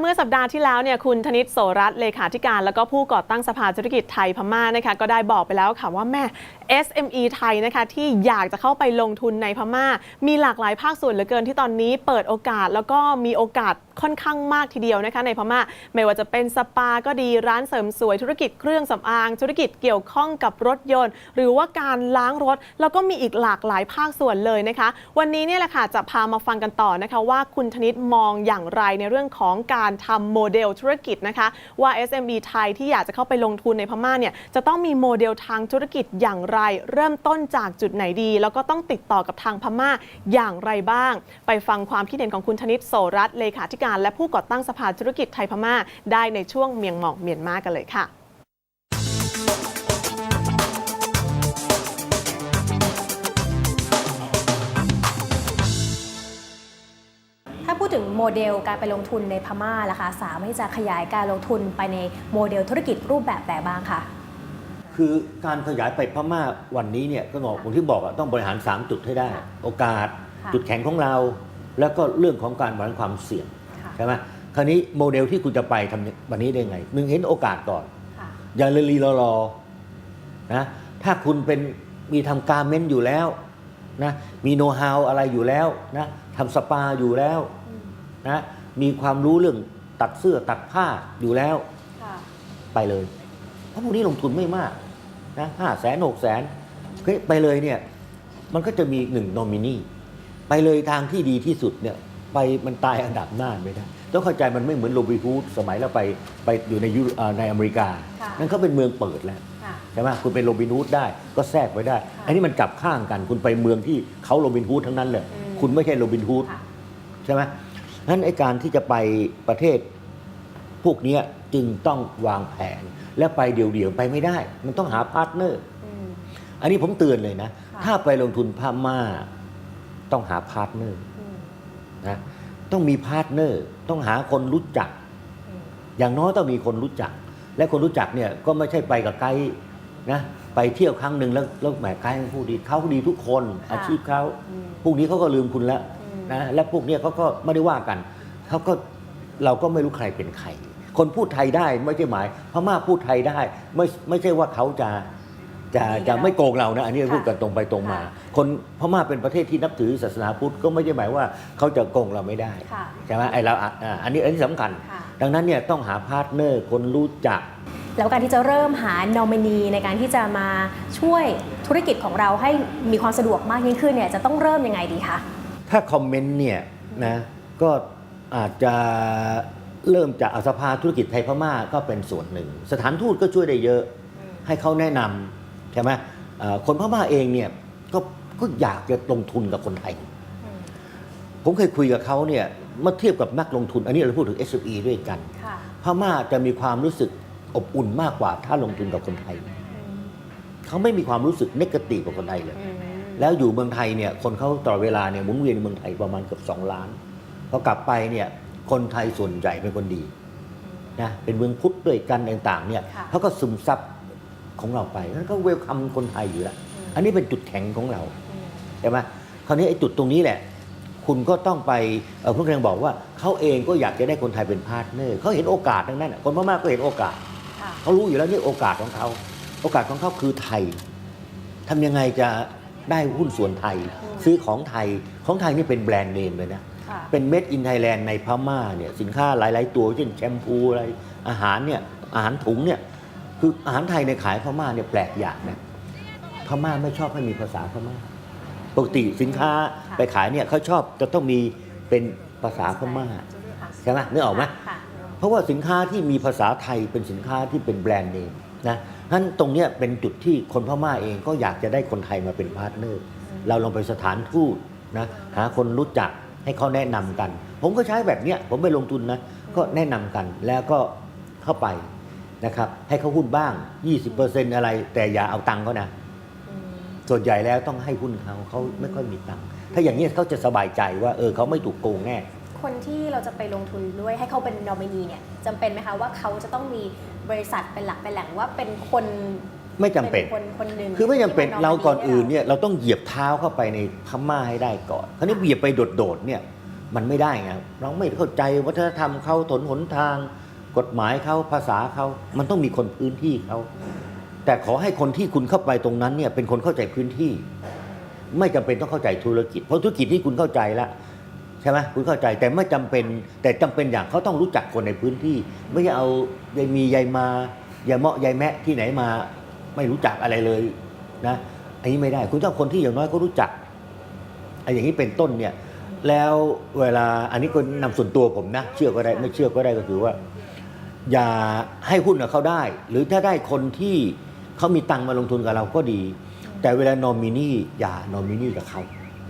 เมื่อสัปดาห์ที่แล้วเนี่ยคุณธนิตโสรัตน์เลขาธิการ แล้วก็ผู้ก่อตั้งสภาธุรกิจไทยพม่านะคะก็ได้บอกไปแล้วค่ะว่าแม่ SME ไทยนะคะที่อยากจะเข้าไปลงทุนในพม่า มีหลากหลายภาคส่วนเหลือเกินที่ตอนนี้เปิดโอกาสแล้วก็มีโอกาสค่อนข้างมากทีเดียวนะคะในพม่า ไม่ว่าจะเป็นสปาก็ดีร้านเสริมสวยธุรกิจเครื่องสำอาง ธุรกิจเกี่ยวข้องกับรถยนต์ หรือว่าการล้างรถ แล้วก็มีอีกหลากหลายภาคส่วนเลยนะคะ วันนี้เนี่ยแหละค่ะจะพามาฟังกันต่อนะคะว่าคุณธนิตมองอย่างไรในเรื่องของการทำโมเดลธุรกิจนะคะว่า SMB ไทยที่อยากจะเข้าไปลงทุนในพม่าเนี่ยจะต้องมีโมเดลทางธุรกิจอย่างไรเริ่มต้นจากจุดไหนดี แล้วก็ต้องติดต่อกับทางพม่าอย่างไรบ้าง ไปฟังความคิดเห็นของคุณธนิตโสรัตเลขาธิการ และผู้ก่อตั้งสภาธุรกิจไทยพม่า ได้ในช่วงเมียงหมอกเมียนมากันเลยค่ะถ้าพูดถึงโมเดลการไปลงทุนในพม่าล่ะคะสามารถที่จะขยายการลงทุนไปในโมเดลธุรกิจรูปแบบไหนบ้างคะ คือการขยายไปพม่าวันนี้เนี่ยก็บอกผมที่บอกอะต้องบริหาร 3 จุดให้ได้ ค่ะโอกาส ค่ะจุดแข็งของเรา แล้วก็เรื่องของการบริหารความเสี่ยงค่ะ ใช่ไหมคราวนี้โมเดลที่คุณจะไปทำวันนี้ได้ไงหนึ่งเห็นโอกาสก่อน ค่ะ อย่าเลยลีรอรอนะถ้าคุณเป็นมีทำการเมนต์อยู่แล้วนะมีโน้ตฮาวอะไรอยู่แล้วนะทำสปาอยู่แล้วอืมนะมีความรู้เรื่องตัดเสื้อตัดผ้าอยู่แล้วค่ะ ไปเลย เพราะพวกนี้ลงทุนไม่มาก นะห้าแสนหกแสนเฮ้ยไปเลยเนี่ยมันก็จะมีอีกหนึ่งนอมินีไปเลยทางที่ดีที่สุดเนี่ยไปมันตายอันดับหน้าไม่ได้ต้องเข้าใจมันไม่เหมือนโรบินฮูดสมัยเราไปไปอยู่ในยุโรเอ่อในอเมริกาค่ะนั่นเขาเป็นเมืองเปิดแล้วค่ะใช่ไหมคุณเป็นโรบินฮูดได้ก็แทรกไว้ได้ค่ะอันนี้มันกลับข้างกัน คุณไปเมืองที่เขาโรบินฮูดทั้งนั้นเลยอืมคุณไม่ใช่โรบินฮูดค่ะใช่ไหมนั้นไอการที่จะไปประเทศพวกเนี้ย จึงต้องวางแผน และไปเดี่ยวๆไปไม่ได้ มันต้องหาพาร์ทเนอร์อืมอันนี้ผมเตือนเลยนะค่ะถ้าไปลงทุนพม่าต้องหาพาร์ทเนอร์อืมนะต้องมีพาร์ทเนอร์ ต้องหาคนรู้จักอืมอย่างน้อยต้องมีคนรู้จัก และคนรู้จักเนี่ยก็ไม่ใช่ไปกับไกด์นะไปเที่ยวครั้งหนึ่งแล้วแล้วแหมไกด์มันพูดดีเขาดีทุกคน อาชีพเขาอืมพวกนี้เขาก็ลืมคุณแล้วอืมนะและพวกเนี้ยเขาก็ไม่ได้ว่ากันเขาก็เราก็ไม่รู้ใครเป็นใคร คนพูดไทยได้ไม่ใช่หมายพม่าพูดไทยได้ ไม่ไม่ใช่ว่าเขาจะจะจะไม่โกงเรานะอันนี้พูดกันตรงไปตรงมา คนพม่าเป็นประเทศที่นับถือศาสนาพุทธก็ไม่ใช่หมายว่าเขาจะโกงเราไม่ได้ค่ะใช่ไหมไอเราอะอะอันนี้อันนี้สำคัญค่ะดังนั้นเนี่ยต้องหาพาร์ทเนอร์คนรู้จักแล้วการที่จะเริ่มหานอมินีในการที่จะมาช่วยธุรกิจของเราให้มีความสะดวกมากยิ่งขึ้นเนี่ยจะต้องเริ่มยังไงดีคะถ้าคอมเมนต์เนี่ยนะก็อาจจะ เริ่มจากอาสภาธุรกิจไทยพม่าก็เป็นส่วนหนึ่ง สถานทูตก็ช่วยได้เยอะให้เขาแนะนำใช่ไหมเอ่อคนพม่าเองเนี่ยก็ก็อยากจะลงทุนกับคนไทยอืมผมเคยคุยกับเขาเนี่ยเมื่อเทียบกับนักลงทุน อันนี้เราพูดถึง SME ด้วยกันค่ะพม่าจะมีความรู้สึกอบอุ่นมากกว่าถ้าลงทุนกับคนไทยอืมเขาไม่มีความรู้สึกเนกาตีฟกับคนไทยเลยอืมแล้วอยู่เมืองไทยเนี่ยคนเขาตลอดเวลาเนี่ยหมุนเวียนในเมืองไทยประมาณเกือบสองล้านพอกลับไปเนี่ย คนไทยส่วนใหญ่เป็นคนดีนะเป็นเมืองพุทธด้วยกันต่างๆเนี่ยค่ะเขาก็ซึมซับของเราไปแล้วก็เวลคัมคนไทยอยู่แล้วอืมอันนี้เป็นจุดแข็งของเราอืมใช่ไหมคราวนี้ไอ้จุดตรงนี้แหละ คุณก็ต้องไปเออพวกเรียงบอกว่าเขาเองก็อยากจะได้คนไทยเป็นพาร์ทเนอร์เขาเห็นโอกาสทั้งนั้นน่ะคนพม่าก็เห็นโอกาสค่ะเขารู้อยู่แล้วนี่โอกาสของเขาโอกาสของเขาคือไทยทำยังไงจะได้หุ้นส่วนไทยอืมซื้อของไทยของไทยนี่เป็นแบรนด์เนมเลยนะค่ะ เป็นเม็ดอินไทยแลนด์ในพม่าเนี่ยสินค้าหลาย ๆ ตัวเช่นแชมพูอะไรอาหารเนี่ยอาหารถุงเนี่ยคืออาหารไทยในขายพม่าเนี่ยแปลกอย่างนะพม่าไม่ชอบให้มีภาษาพม่าปกติสินค้าค่ะไปขายเนี่ยเขาชอบจะต้องมีเป็นภาษาพม่าค่ะใช่ไหมนึกออกไหมค่ะเพราะว่าสินค้าที่มีภาษาไทยเป็นสินค้าที่เป็นแบรนด์เนมนะนั้นตรงเนี้ยเป็นจุดที่คนพม่าเองก็อยากจะได้คนไทยมาเป็นพาร์ทเนอร์ เราลองไปสถานทูตนะหาคนรู้จัก ให้เขาแนะนำกัน ผมก็ใช้แบบเนี้ยผมไปลงทุนนะก็แนะนำกันแล้วก็เข้าไปนะครับให้เขาหุ้นบ้าง 20%อะไร แต่อย่าเอาตังค์เขานะอืมส่วนใหญ่แล้วต้องให้หุ้นเขาเขาไม่ค่อยมีตังค์ถ้าอย่างนี้ยเขาจะสบายใจว่าเออเขาไม่ถูกโกงแน่คนที่เราจะไปลงทุนด้วยให้เขาเป็นนอมินีเนี่ยจำเป็นไหมคะว่าเขาจะต้องมีบริษัทเป็นหลักเป็นแหล่งว่าเป็นคน ไม่จำเป็น คนคนหนึ่งคือไม่จำเป็นที่เราก่อนอื่นให้เนี่ยเราต้องเหยียบเท้าเข้าไปในพม่าให้ได้ก่อนคราวนี้เหยียบไปโดดๆเนี่ยมันไม่ได้ไงเราไม่เข้าใจวัฒนธรรมเขาถนหนทาง กฎหมายเขาภาษาเขามันต้องมีคนพื้นที่เขาแต่ขอให้คนที่คุณเข้าไปตรงนั้นเนี่ยเป็นคนเข้าใจพื้นที่ ไม่จำเป็นต้องเข้าใจธุรกิจ เพราะธุรกิจที่คุณเข้าใจแล้วใช่ไหมคุณเข้าใจแต่ไม่จำเป็น แต่จำเป็นอย่างเขาต้องรู้จักคนในพื้นที่ ไม่ใช่เอายายมียายมายายเมาะยายแมะที่ไหนมา ไม่รู้จักอะไรเลยนะอันนี้ไม่ได้คุณต้องคนที่อย่างน้อยเขารู้จักไอ้อย่างนี้เป็นต้นเนี่ย แล้วเวลาอันนี้ก็นำส่วนตัวผมนะเชื่อก็ได้ไม่เชื่อก็ได้ก็คือว่า อย่าให้หุ้นกับเขาได้ หรือถ้าได้คนที่เขามีตังค์มาลงทุนกับเราก็ดี แต่เวลานอมินีอย่านอมินีกับเขา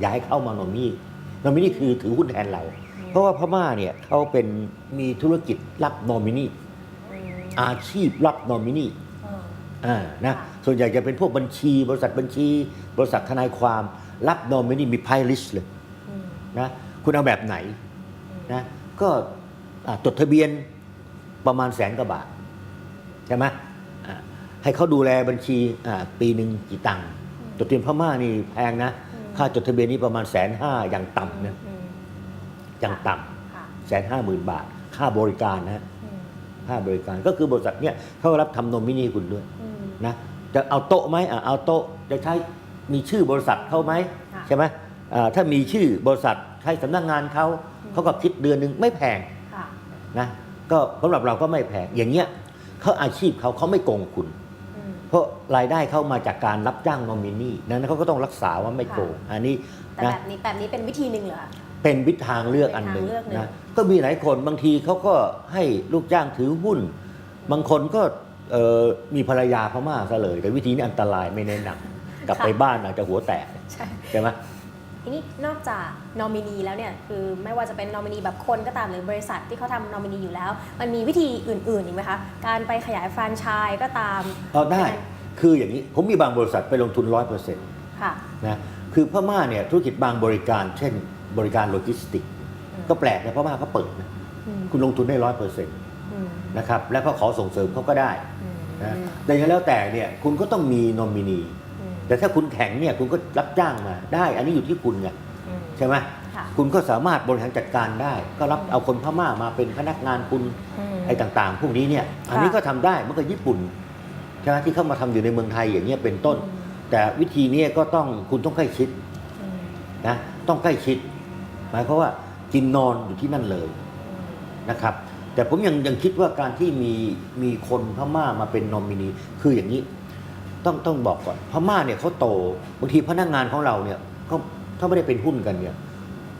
อย่าให้เข้ามานอมินีนอมินีคือถือหุ้นแทนเรา เพราะว่าพม่าเนี่ยเขาเป็นมีธุรกิจรับนอมินีอาชีพรับนอมินี อ่านะค่ะส่วนใหญ่จะเป็นพวกบัญชี บริษัทบัญชี บริษัททนายความ รับนอมินีมีไพลิสเลยนะคุณเอาแบบไหนนะก็อ่าจดทะเบียนประมาณแสนกว่าบาท ใช่ไหมอ่าให้เขาดูแลบัญชีอ่าปีหนึ่งกี่ตังค์จดทะเบียนพม่านี่แพงนะ ค่าจดทะเบียนนี่ประมาณแสนห้าอย่างต่ำนะอย่างต่ค่ะำแสนห้าหมื่นบาท ค่าบริการนะค่าบริการก็คือบริษัทเนี่ยเขารับทำนอมินีคุณด้วย นะจะเอาโต๊ะไหมอะเอาโต๊ะจะใช้มีชื่อบริษัทเขาไหมค่ะ ใช่ไหมอ่าถ้ามีชื่อบริษัทใช้สำนักงานเขาเขาก็คิดเดือนหนึ่งไม่แพงค่ะ นะก็สำหรับเราก็ไม่แพงอย่างเงี้ยเขาอาชีพเขาเขาไม่โกงคุณเพราะรายได้เข้ามาจากการรับจ้างนอมินีนั้นเขาก็ต้องรักษาว่าไม่โกงอันนี้แต่นะ แบบนี้แบบนี้เป็นวิธีหนึ่งเหรอคะ เป็นวิธีทางเลือกอันหนึ่งเป็นทางเลือกหนึ่ง นะก็มีหลายคนบางทีเขาก็ให้ลูกจ้างถือหุ้น บางคนก็เอ่อ มีภรรยาพม่าซะเลย แต่วิธีนี้อันตรายไม่แนะนำกลับไปบ้านอาจจะหัวแตกใช่ใช่ไหมทีนี้นอกจากนอมินีแล้วเนี่ยคือไม่ว่าจะเป็นนอมินีแบบคนก็ตามหรือบริษัทที่เขาทำนอมินีอยู่แล้ว มันมีวิธีอื่นๆอีกไหมคะ การไปขยายแฟรนไชส์ก็ตามเอาได้คืออย่างนี้ผมมีบางบริษัทไปลงทุนร้อยเปอร์เซ็นต์ค่ะนะคือพม่าเนี่ยธุรกิจบางบริการ เช่น บริการโลจิสติกส์อืมก็แปลกนะพม่าเขาเปิดนะอืมคุณลงทุนได้ร้อยเปอร์เซ็นต์อืมนะครับแล้วก็ขอส่งเสริมเขาก็ได้อืม นะแต่อย่างไรแล้วแต่เนี่ยคุณก็ต้องมีนอมินีอืมแต่ถ้าคุณแข็งเนี่ยคุณก็รับจ้างมาได้ อันนี้อยู่ที่คุณไงอืมใช่ไหมค่ะคุณก็สามารถบริหารจัดการได้ ก็รับเอาคนพม่ามาเป็นพนักงานคุณอืมไอ้ต่างๆ พวกนี้เนี่ย อันนี้ก็ทำได้เมื่อกี้ญี่ปุ่นใช่ไหมที่เข้ามาทำอยู่ในเมืองไทยอย่างเงี้ยเป็นต้น แต่วิธีเนี้ก็ต้องคุณต้องใกล้ชิดอืมนะต้องใกล้ชิด หมายความว่ากินนอนอยู่ที่นั่นเลยนะครับ แต่ผมยังยังคิดว่าการที่มีมีคนพม่ามาเป็นนอมินีคืออย่างนี้ ต้องต้องบอกก่อนพม่าเนี่ยเขาโตบางทีพนักงานของเราเนี่ยเขาถ้าไม่ได้เป็นหุ้นกันเนี่ย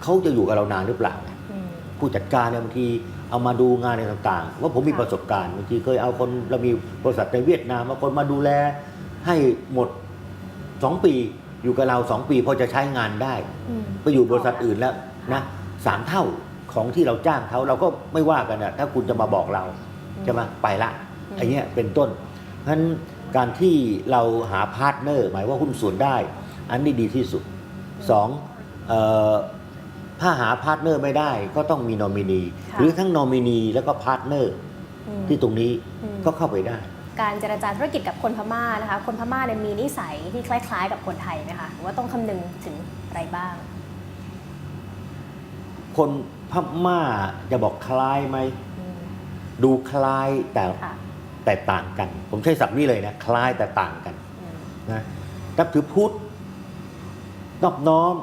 เขาจะอยู่กับเรานานหรือเปล่าอืมผู้จัดการเนี่ยบางทีเอามาดูงานอะไรต่างๆ ว่าผมมีค่ะประสบการณ์บางทีเคยเอาคนเรามีบริษัทในเวียดนามมาคนมาดูแลให้หมดสองปีอยู่กับเราสองปีพอจะใช้งานได้อืมไปอยู่บริษัทอื่นแล้วนะสามเท่า ของที่เราจ้างเขาเราก็ไม่ว่ากันนะถ้าคุณจะมาบอกเราจะมาไปละอืมไอ้เนี้ยเป็นต้นเพราะฉะนั้นการที่เราหาพาร์ทเนอร์ หมายว่าหุ้นส่วนได้ อันนี้ดีที่สุดสองเอ่อถ้าหาพาร์ทเนอร์ไม่ได้ก็ต้องมีนอมินีค่ะหรือทั้งนอมินีแล้วก็พาร์ทเนอร์อืมที่ตรงนี้อืมก็เข้าไปได้ การเจรจาธุรกิจกับคนพม่านะคะคนพม่าเนี่ยมีนิสัยที่คล้าย ๆ กับคนไทยไหมคะหรือว่าต้องคำนึงถึงอะไรบ้าง คน พม่าจะบอกคล้ายไหมอืมดูคล้ายแต่ค่ะแต่ต่างกัน ผมใช้ศัพท์นี้เลยนะคล้ายแต่ต่างกันอืมนะนับถือพุทธนอบน้อม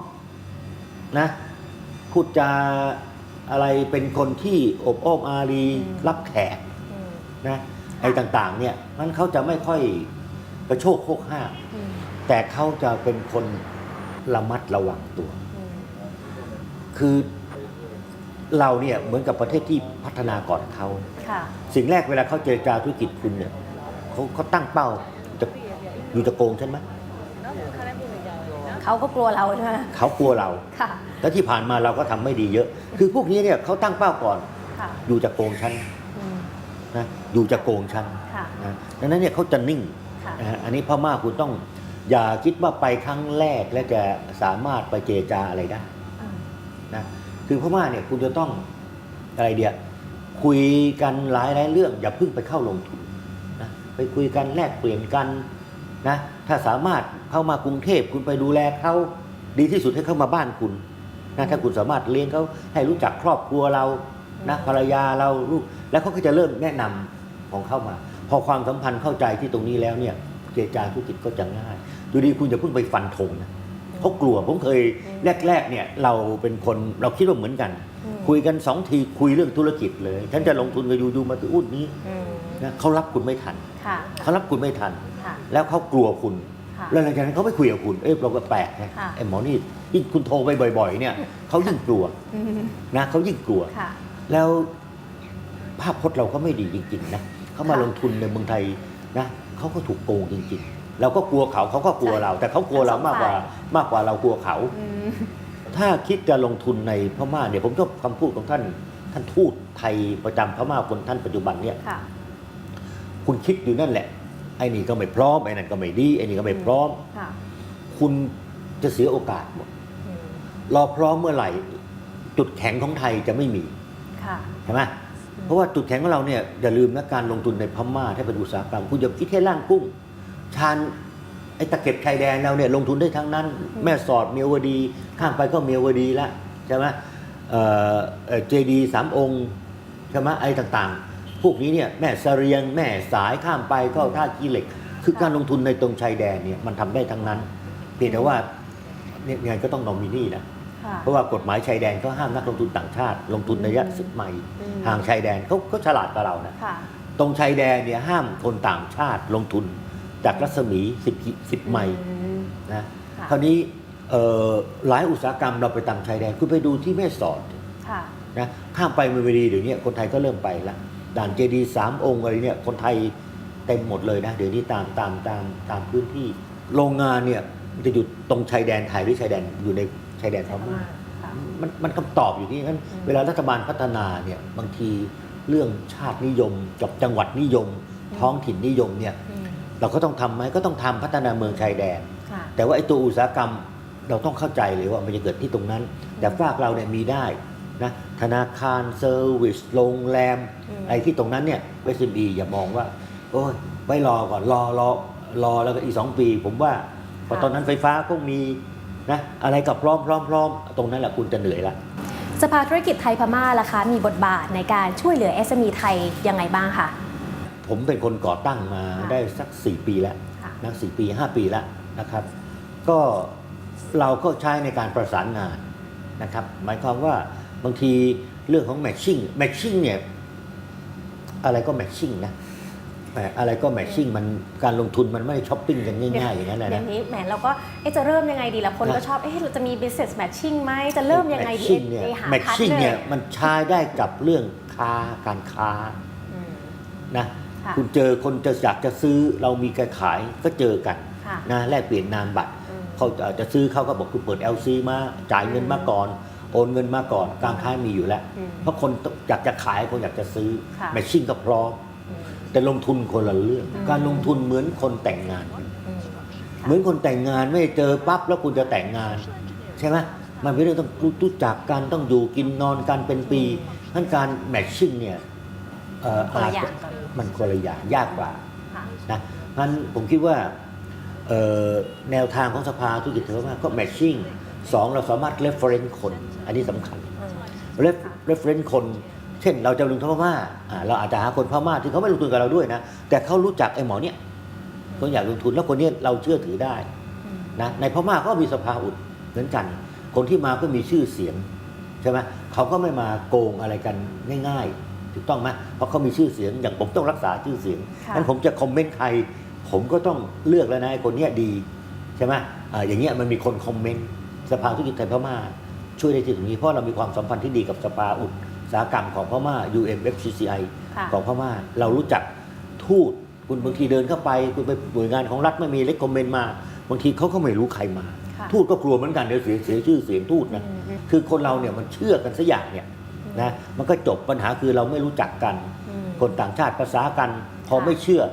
นะพูดจาอะไรเป็นคนที่อบอ้อมอารีอืมรับแขกอืมนะไอ้ต่างๆเนี่ยมันเขาจะไม่ค่อยกระโชกโคกห้ามอืมแต่เขาจะเป็นคนระมัดระวังตัวอืมคือ เราเนี่ยเหมือนกับประเทศที่พัฒนาก่อนเขา ค่ะ สิ่งแรกเวลาเขาเจรจาธุรกิจคุณเนี่ยเขาเขาตั้งเป้าจะอยู่จะโกงฉันไหมเขาก็กลัวเราใช่ไหมเขากลัวเรา ค่ะ แล้วที่ผ่านมาเราก็ทำไม่ดีเยอะ คือพวกนี้เนี่ยเขาตั้งเป้าก่อนค่ะอยู่จะโกงฉันอืมนะอยู่จะโกงฉันค่ะนะดังนั้นเนี่ยเขาจะนิ่งค่ะนะฮะอันนี้พม่าคุณต้องอย่าคิดว่าไปครั้งแรกแล้วจะสามารถไปเจรจาอะไรได้อืมนะ คือพม่าเนี่ยคุณจะต้องอะไรเดียคุยกันหลายหลายเรื่อง อย่าเพิ่งไปเข้าลงทุนนะไปคุยกันแลกเปลี่ยนกันนะถ้าสามารถเข้ามากรุงเทพคุณไปดูแลเขาดีที่สุดให้เข้ามาบ้านคุณนะถ้าคุณสามารถเลี้ยงเขาให้รู้จักครอบครัวเรานะภรรยาเราลูกแล้วเขาก็จะเริ่มแนะนำของเข้ามา พอความสัมพันธ์เข้าใจที่ตรงนี้แล้วเนี่ยเจรจาธุรกิจก็จะง่าย ดูดีคุณจะเพิ่งไปฟันธงนะ เขากลัวผมเคยแรกๆเนี่ยเราเป็นคนเราคิดว่าเหมือนกันอืมคุยกันสองทีคุยเรื่องธุรกิจเลยฉันจะลงทุนกับยูยูมาตืออุ้นนี้อืมนะเขารับคุณไม่ทันค่ะเขารับคุณไม่ทันค่ะแล้วเขากลัวคุณค่ะแล้วหลังจากนั้นเขาไม่คุยกับคุณเอ้ยเราก็แปลกนะค่ะไอ้หมอนี่ยิ่งคุณโทรไปบ่อย ๆ เนี่ยเขายิ่งกลัวอืมนะเขายิ่งกลัวค่ะแล้วภาพพจน์เราก็ไม่ดีจริง ๆ นะเขามาค่ะลงทุนในเมืองไทยนะเขาก็ถูกโกงจริง ๆ เราก็กลัวเขาเขาก็กลัวเรา แต่เขากลัวเรามากกว่าทั้งสองฝ่มากกว่าเรากลัวเขาอืมถ้าคิดจะลงทุนในพม่าเนี่ยผมชอบคำพูดของท่านท่านทูตไทยประจำพม่าคนท่านปัจจุบันเนี่ยค่ะคุณคิดอยู่นั่นแหละไอ้นี่ก็ไม่พร้อมไอ้นั่นก็ไม่ดีไอ้นี่ก็ไม่พร้อมค่ะคุณจะเสียโอกาสหมดอืมรอพร้อมเมื่อไหร่ จุดแข็งของไทยจะไม่มีค่ะใช่ไหมเพราะว่าจุดแข็งของเราเนี่ยอย่าลืมนะการลงทุนในพม่าถ้าเป็นอุตสาหกรรมคุณอย่าคิดแค่ล่างกุ้ง ชานไอ้ตะเก็บชายแดนเราเนี่ยลงทุนได้ทั้งนั้น แม่สอดเมียวดี ข้ามไปก็เมียวดีละใช่ไหมเจดีสามองค์ใช่ไหมไอ้ต่างๆ พวกนี้เนี่ยแม่เสรียงแม่สายข้ามไปก็ท่าขี้เหล็ก คือการลงทุนในตรงชายแดนเนี่ยมันทำได้ทั้งนั้น เพียงแต่ว่าเนี่ยยังไงก็ต้องนอมินีนะค่ะเพราะว่ากฎหมายชายแดนเขาห้ามนักลงทุนต่างชาติ ลงทุนในระยะสิบไมล์อืมห่างชายแดนเขาเขาฉลาดกว่าเรานะค่ะตรงชายแดนเนี่ยห้ามคนต่างชาติลงทุน จากรัศมีสิบสิบไมล์อืมนะค่ะคราวนี้เอ่อหลายอุตสาหกรรมเราไปตามชายแดนคุณไปดูที่แม่สอดค่ะนะข้ามไปเมืองดีเดี๋ยวนี้คนไทยก็เริ่มไปละด่านเจดีสามองค์อะไรเนี่ยคนไทยเต็มหมดเลยนะเดี๋ยวนี้ตามตามตามตามพื้นที่ โรงงานเนี่ยมันจะอยู่ตรงชายแดนไทยหรือชายแดนอยู่ในชายแดนพม่าค่ะมันมันคำตอบอยู่ที่นั้นอืมเวลารัฐบาลพัฒนาเนี่ยบางทีเรื่องชาตินิยมกับจังหวัดนิยม ท้องถิ่นนิยมเนี่ยอืม เราก็ต้องทำไหมก็ต้องทำพัฒนาเมืองชายแดน ค่ะแต่ว่าไอ้ตัวอุตสาหกรรมเราต้องเข้าใจเลยว่ามันจะเกิดที่ตรงนั้น แต่ฝากเราเนี่ยมีได้นะธนาคารเซอร์วิสโรงแรมอืมไอ้ที่ตรงนั้นเนี่ยเวสบีอย่ามองว่า โอ้ยไว้รอก่อนรอรอรอแล้วก็อีกสองปี ผมว่าพอตอนนั้นไฟฟ้าก็มีนะอะไรกับพร้อมพร้อมพร้อมตรงนั้นแหละคุณจะเหนื่อยละ สภาธุรกิจไทยพม่าล่ะคะ มีบทบาทในการช่วยเหลือ SME ไทยยังไงบ้างคะ ผมเป็นคนก่อตั้งมาค่ะได้สัก 4 ปีแล้วค่ะนะสี่ปี 5 ปีแล้วนะครับ ก็เราก็ใช้ในการประสานงานนะครับ หมายความว่าบางทีเรื่องของ matching matching เนี่ยอะไรก็ matching นะแหมอะไรก็ matching มันการลงทุนมันไม่ได้ช้อปปิ้งกันง่ายๆอย่างนั้นนะเดี๋ยนะวนี้แหมเราก็เอ๊ะจะเริ่มยังไงดีล่ะคนก็นะชอบเอ๊ะเราจะมี business matching ไหมจะเริ่มยังไงดี matching เนี่ยเอ๊ะหา matching partner เนี่ยมันใช้ได้กับเรื่องค้าการค้าอืมนะ ค่ะคุณเจอคนจะอยากจะซื้อเรามีการขายก็เจอกันค่ะนะแลกเปลี่ยนนามบัตรอืมเขาจะจะซื้อเขาก็บอกคุณเปิด LC มาจ่ายเงินมาก่อนโอนเงินมาก่อนการค้ามีอยู่แล้วอืมเพราะคนอยากจะขายคนอยากจะซื้อค่ะแมชชิ่งก็พร้อมอืมแต่ลงทุนคนละเรื่องอืมการลงทุนเหมือนคนแต่งงานอืมเหมือนคนแต่งงานไม่เจอปั๊บแล้วคุณจะแต่งงาน ใช่ไหมมันเป็นเรื่องต้องรู้จักกันต้องอยู่กินนอนกันเป็นปีท่านการแมทชิ่งเนี่ยเอ่อคนละอย่างจจกัน มันคนละอย่างยากกว่าค่ะนะงั้นผมคิดว่าเอ่อแนวทางของสภาธุรกิจเทอร์มาก็แมทชิ่งสองเราสามารถ reference คน อันนี้สำคัญอืม Ref- reference คน เช่นเราจะลงทุนพม่าอ่าเราอาจจะหาคนพม่าที่เขาไม่ลงทุนกับเราด้วยนะ แต่เขารู้จักไอ้หมอเนี่ยเขาอยากลงทุนแล้วคนเนี้ยเราเชื่อถือได้อืมนะในพม่าก็มีสภาอุดเหมือนกัน คนที่มาก็มีชื่อเสียงใช่ไหมเขาก็ไม่มาโกงอะไรกันง่าย ๆ ถูกต้องไหมเพราะเขามีชื่อเสียงอย่างผมต้องรักษาชื่อเสียงค่ะงั้นผมจะคอมเมนต์ใครผมก็ต้องเลือกแล้วนะไอ้คนเนี้ยดีใช่ไหมอ่าอย่างเงี้ยมันมีคนคอมเมนต์สภาธุรกิจไทยพม่าช่วยได้ที่ตรงนี้เพราะเรามีความสัมพันธ์ที่ดีกับสภาอุตสาหกรรมของพม่า UMFCCI ค่ะของพม่า เรารู้จักทูตคุณบางทีเดินเข้าไป คุณไปหน่วยงานของรัฐไม่มีเลคคอมเมนต์มาบางทีเขาก็ไม่รู้ใครมาค่ะทูตก็กลัวเหมือนกันเดี๋ยวเสียเสียชื่อเสียงทูตนะอืมอืมคือคนเราเนี่ยมันเชื่อกันสักอย่างเนี่ย นะมันก็จบปัญหาคือเราไม่รู้จักกันอืมคนต่างชาติภาษากัน พอค่ะไม่เชื่อ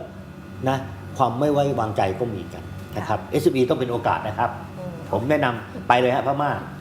นะความไม่ไว้วางใจก็มีกันนะครับ SME ต้องเป็นโอกาสนะครับอืมผมแนะนำไปเลยฮะพม่าค่ะ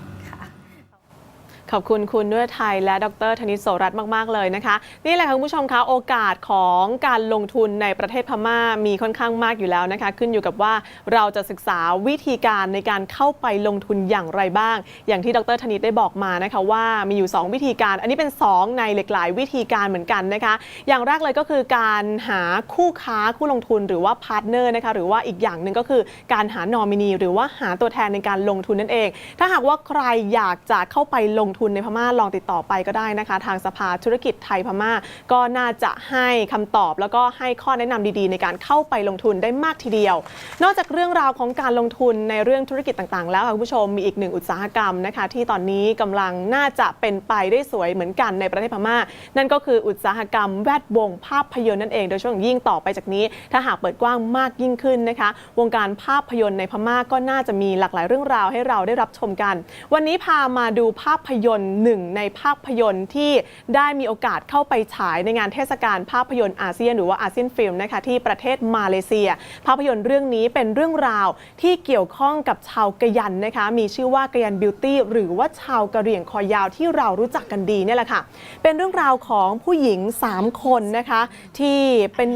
ขอบคุณคุณด้วยไทยและดรธนิตโสรัตน์มาก ๆ เลยนะคะ นี่แหละค่ะคุณผู้ชมคะโอกาสของการลงทุนในประเทศพม่ามีค่อนข้างมากอยู่แล้วนะคะ ขึ้นอยู่กับว่าเราจะศึกษาวิธีการในการเข้าไปลงทุนอย่างไรบ้าง อย่างที่ดรธนิตได้บอกมานะคะว่ามีอยู่ 2 วิธีการ อันนี้เป็น 2 ในหล็กหลายวิธีการเหมือนกันนะคะ อย่างแรกเลยก็คือการหาคู่ค้าคู่ลงทุนหรือว่าพาร์ทเนอร์นะคะหรือว่าอีกอย่างหนึ่งก็คือการหานอมินีหรือว่าหาตัวแทนในการลงทุนนั่นเอง ถ้าหากว่าใครอยากจะเข้าไปลงทุนในพม่าลองติดต่อไปก็ได้นะคะ ทางสภาธุรกิจไทยพม่า ก็น่าจะให้คำตอบแล้วก็ให้ข้อแนะนำดีๆ ในการเข้าไปลงทุนได้มากทีเดียว นอกจากเรื่องราวของการลงทุนในเรื่องธุรกิจต่างๆ แล้วค่ะคุณผู้ชมมีอีกหนึ่งอุตสาหกรรมนะคะ ที่ตอนนี้กำลังน่าจะเป็นไปได้สวยเหมือนกันในประเทศพม่า นั่นก็คืออุตสาหกรรมแวดวงภาพยนตร์นั่นเอง โดยเฉพาะอย่างยิ่งต่อไปจากนี้ ถ้าหากเปิดกว้างมากยิ่งขึ้นนะคะ วงการภาพยนตร์ในพม่าก็น่าจะมีหลากหลายเรื่องราวให้เราได้รับชมกัน วันนี้พามาดูภาพยนตร์หนึ่งในภาพยนตร์ที่ได้มีโอกาสเข้าไปฉายในงานเทศกาลภาพยนตร์อาเซียนหรือว่าอาเซียนฟิล์มนะคะที่ประเทศมาเลเซีย ภาพยนตร์เรื่องนี้เป็นเรื่องราวที่เกี่ยวข้องกับชาวกะยันนะคะมีชื่อว่ากะยันบิวตี้หรือว่าชาวกะเหรี่ยงคอยาวที่เรารู้จักกันดีเนี่ยแหละค่ะเป็นเรื่องราวของผู้หญิง 3 คนนะคะที่เป็น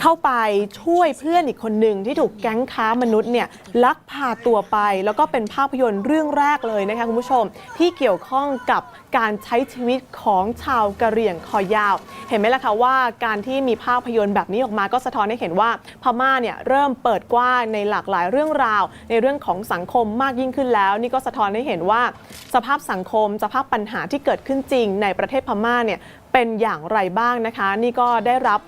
เข้าไปช่วยเพื่อนอีกคนหนึ่งที่ถูกแก๊งค้ามนุษย์เนี่ยลักพาตัวไป แล้วก็เป็นภาพยนตร์เรื่องแรกเลยนะคะคุณผู้ชมที่เกี่ยวข้องกับการใช้ชีวิตของชาวกะเหรี่ยงคอยาว เห็นไหมล่ะคะว่าการที่มีภาพยนตร์แบบนี้ออกมาก็สะท้อนให้เห็นว่าพม่าเนี่ยเริ่มเปิดกว้างในหลากหลายเรื่องราว ในเรื่องของสังคมมากยิ่งขึ้นแล้ว นี่ก็สะท้อนให้เห็นว่า สภาพสังคม สภาพปัญหาที่เกิดขึ้นจริง ในประเทศพม่าเนี่ยเป็นอย่างไรบ้างนะคะ นี่ก็ได้รับ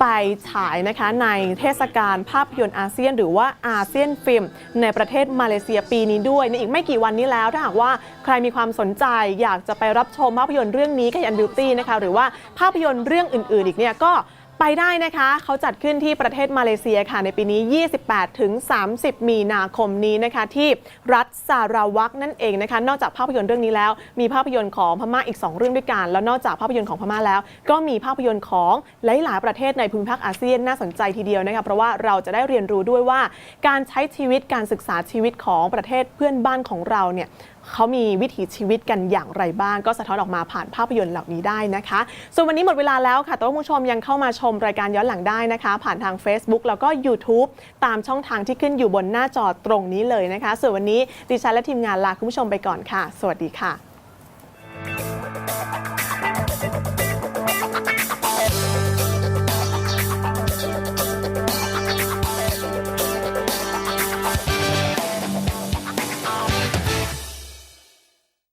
ไปฉายนะคะในเทศกาลภาพยนตร์อาเซียน หรือว่าอาเซียนฟิล์มในประเทศมาเลเซียปีนี้ด้วยในอีกไม่กี่วันนี้แล้วถ้าหากว่าใครมีความสนใจอยากจะไปรับชมภาพยนตร์เรื่องนี้กับยันบิวตี้นะคะหรือว่าภาพยนตร์เรื่องอื่นๆ อีกเนี่ยก็ ไปได้นะคะเขาจัดขึ้นที่ประเทศมาเลเซียค่ะในปีนี้ 28 ถึง 30 มีนาคมนี้นะคะ ที่รัฐสาราวักนั่นเองนะคะ นอกจากภาพยนตร์เรื่องนี้แล้ว มีภาพยนตร์ของพม่าอีก 2 เรื่องด้วยกัน แล้วนอกจากภาพยนตร์ของพม่าแล้ว ก็มีภาพยนตร์ของหลายๆประเทศในภูมิภาคอาเซียนน่าสนใจทีเดียวนะคะเพราะว่าเราจะได้เรียนรู้ด้วยว่า การใช้ชีวิตการศึกษาชีวิตของประเทศเพื่อนบ้านของเราเนี่ย เขามีวิถีชีวิตกันอย่างไรบ้าง ก็สะท้อนออกมาผ่านภาพยนตร์เหล่านี้ได้นะคะ ส่วนวันนี้หมดเวลาแล้วค่ะแต่ว่าคุณผู้ชมยังเข้ามาชมรายการย้อนหลังได้นะคะ ผ่านทาง Facebook แล้วก็ YouTube ตามช่องทางที่ขึ้นอยู่บนหน้าจอตรงนี้เลยนะคะ ส่วนวันนี้ดิฉันและทีมงานลาคุณผู้ชมไปก่อนค่ะ สวัสดีค่ะ